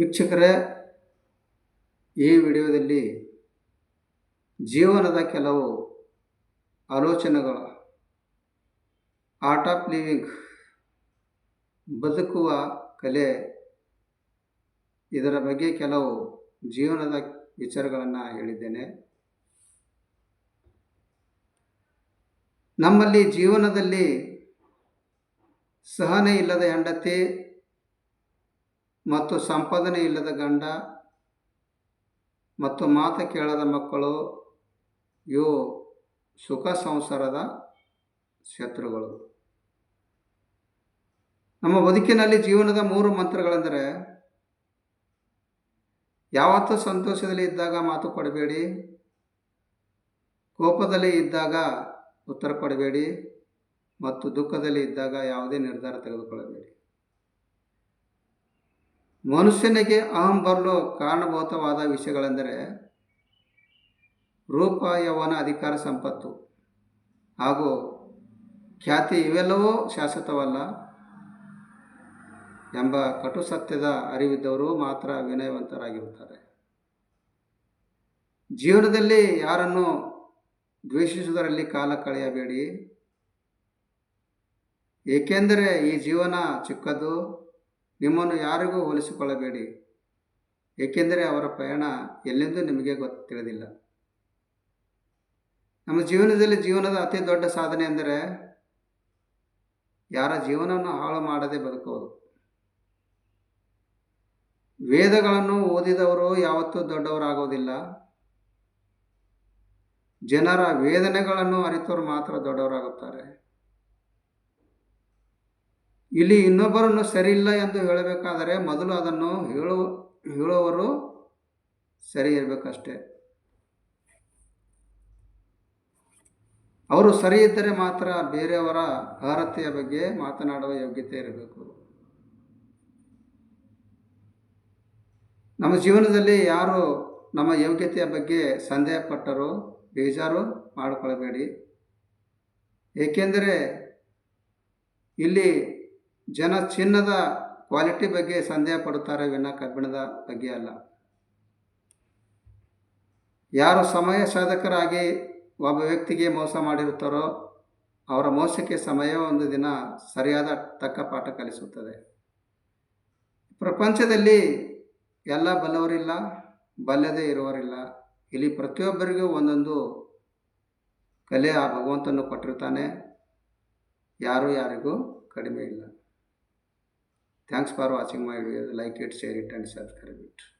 ವೀಕ್ಷಕರೇ, ಈ ವಿಡಿಯೋದಲ್ಲಿ ಜೀವನದ ಕೆಲವು ಆಲೋಚನೆಗಳು, ಆರ್ಟ್ ಆಫ್ ಲಿವಿಂಗ್, ಬದುಕುವ ಕಲೆ, ಇದರ ಬಗ್ಗೆ ಕೆಲವು ಜೀವನದ ವಿಚಾರಗಳನ್ನು ಹೇಳಿದ್ದೇನೆ. ನಮ್ಮಲ್ಲಿ ಜೀವನದಲ್ಲಿ ಸಹನೆ ಇಲ್ಲದ ಹೆಂಡತಿ ಮತ್ತು ಸಂಪಾದನೆ ಇಲ್ಲದ ಗಂಡ ಮತ್ತು ಮಾತು ಕೇಳದ ಮಕ್ಕಳು, ಇವು ಸುಖ ಸಂಸಾರದ ಶತ್ರುಗಳು. ನಮ್ಮ ಬದುಕಿನಲ್ಲಿ ಜೀವನದ ಮೂರು ಮಂತ್ರಗಳೆಂದರೆ, ಯಾವತ್ತೂ ಸಂತೋಷದಲ್ಲಿ ಇದ್ದಾಗ ಮಾತು ಕೊಡಬೇಡಿ, ಕೋಪದಲ್ಲಿ ಇದ್ದಾಗ ಉತ್ತರ ಕೊಡಬೇಡಿ, ಮತ್ತು ದುಃಖದಲ್ಲಿ ಇದ್ದಾಗ ಯಾವುದೇ ನಿರ್ಧಾರ ತೆಗೆದುಕೊಳ್ಳಬೇಡಿ. ಮನುಷ್ಯನಿಗೆ ಅಹಂ ಬರಲು ಕಾರಣಭೂತವಾದ ವಿಷಯಗಳೆಂದರೆ ರೂಪ ಯವನ ಅಧಿಕಾರ ಸಂಪತ್ತು ಹಾಗೂ ಖ್ಯಾತಿ ಇವೆಲ್ಲವೂ ಶಾಶ್ವತವಲ್ಲ ಎಂಬ ಕಟು ಸತ್ಯದ ಅರಿವಿದ್ದವರು ಮಾತ್ರ ವಿನಯವಂತರಾಗಿರುತ್ತಾರೆ. ಜೀವನದಲ್ಲಿ ಯಾರನ್ನು ದ್ವೇಷಿಸುವುದರಲ್ಲಿ ಕಾಲ ಕಳೆಯಬೇಡಿ. ಏಕೆಂದರೆ ಈ ಜೀವನ ಚಿಕ್ಕದು ನಿಮ್ಮನ್ನು ಯಾರಿಗೂ ಹೋಲಿಸಿಕೊಳ್ಳಬೇಡಿ. ಏಕೆಂದರೆ ಅವರ ಪಯಣ ಎಲ್ಲೆಂದೂ ನಿಮಗೆ ಗೊತ್ತು ನಮ್ಮ ಜೀವನದಲ್ಲಿ ಜೀವನದ ಅತಿ ದೊಡ್ಡ ಸಾಧನೆ ಅಂದರೆ ಯಾರ ಜೀವನವನ್ನು ಹಾಳು ಮಾಡದೆ ಬದುಕೋದು ವೇದಗಳನ್ನು ಓದಿದವರು ಯಾವತ್ತೂ ದೊಡ್ಡವರಾಗೋದಿಲ್ಲ ಜನರ ವೇದನೆಗಳನ್ನು ಅರಿತವರು ಮಾತ್ರ ದೊಡ್ಡವರಾಗುತ್ತಾರೆ. ಇಲ್ಲಿ ಇನ್ನೊಬ್ಬರನ್ನು ಸರಿಯಿಲ್ಲ ಎಂದು ಹೇಳಬೇಕಾದರೆ ಮೊದಲು ಅದನ್ನು ಹೇಳುವ ಹೇಳುವವರು ಸರಿ ಇರಬೇಕಷ್ಟೆ ಅವರು ಸರಿ ಇದ್ದರೆ ಮಾತ್ರ ಬೇರೆಯವರ ಅರ್ಹತೆಯ ಬಗ್ಗೆ ಮಾತನಾಡುವ ಯೋಗ್ಯತೆ ಇರಬೇಕು. ನಮ್ಮ ಜೀವನದಲ್ಲಿ ಯಾರು ನಮ್ಮ ಯೋಗ್ಯತೆಯ ಬಗ್ಗೆ ಸಂದೇಹ ಪಟ್ಟರು ಬೇಜಾರು ಮಾಡಿಕೊಳ್ಳಬೇಡಿ. ಏಕೆಂದರೆ ಇಲ್ಲಿ ಜನ ಚಿನ್ನದ ಕ್ವಾಲಿಟಿ ಬಗ್ಗೆ ಸಂದೇಹ ಪಡುತ್ತಾರೆ ವಿನ ಕಬ್ಬಿಣದ ಬಗ್ಗೆ ಅಲ್ಲ. ಯಾರು ಸಮಯ ಸಾಧಕರಾಗಿ ಒಬ್ಬ ವ್ಯಕ್ತಿಗೆ ಮೋಸ ಮಾಡಿರುತ್ತಾರೋ ಅವರ ಮೋಸಕ್ಕೆ ಸಮಯ ಒಂದು ದಿನ ಸರಿಯಾದ ತಕ್ಕ ಪಾಠ ಕಲಿಸುತ್ತದೆ. ಪ್ರಪಂಚದಲ್ಲಿ ಎಲ್ಲ ಬಲ್ಲವರಿಲ್ಲ, ಬಲ್ಲದೇ ಇರುವರಿಲ್ಲ ಇಲ್ಲಿ ಪ್ರತಿಯೊಬ್ಬರಿಗೂ ಒಂದೊಂದು ಕಲೆ ಆ ಭಗವಂತನು ಕೊಟ್ಟಿರ್ತಾನೆ ಯಾರು ಯಾರಿಗೂ ಕಡಿಮೆ ಇಲ್ಲ. Thanks for watching my video. Like it, share it and subscribe it.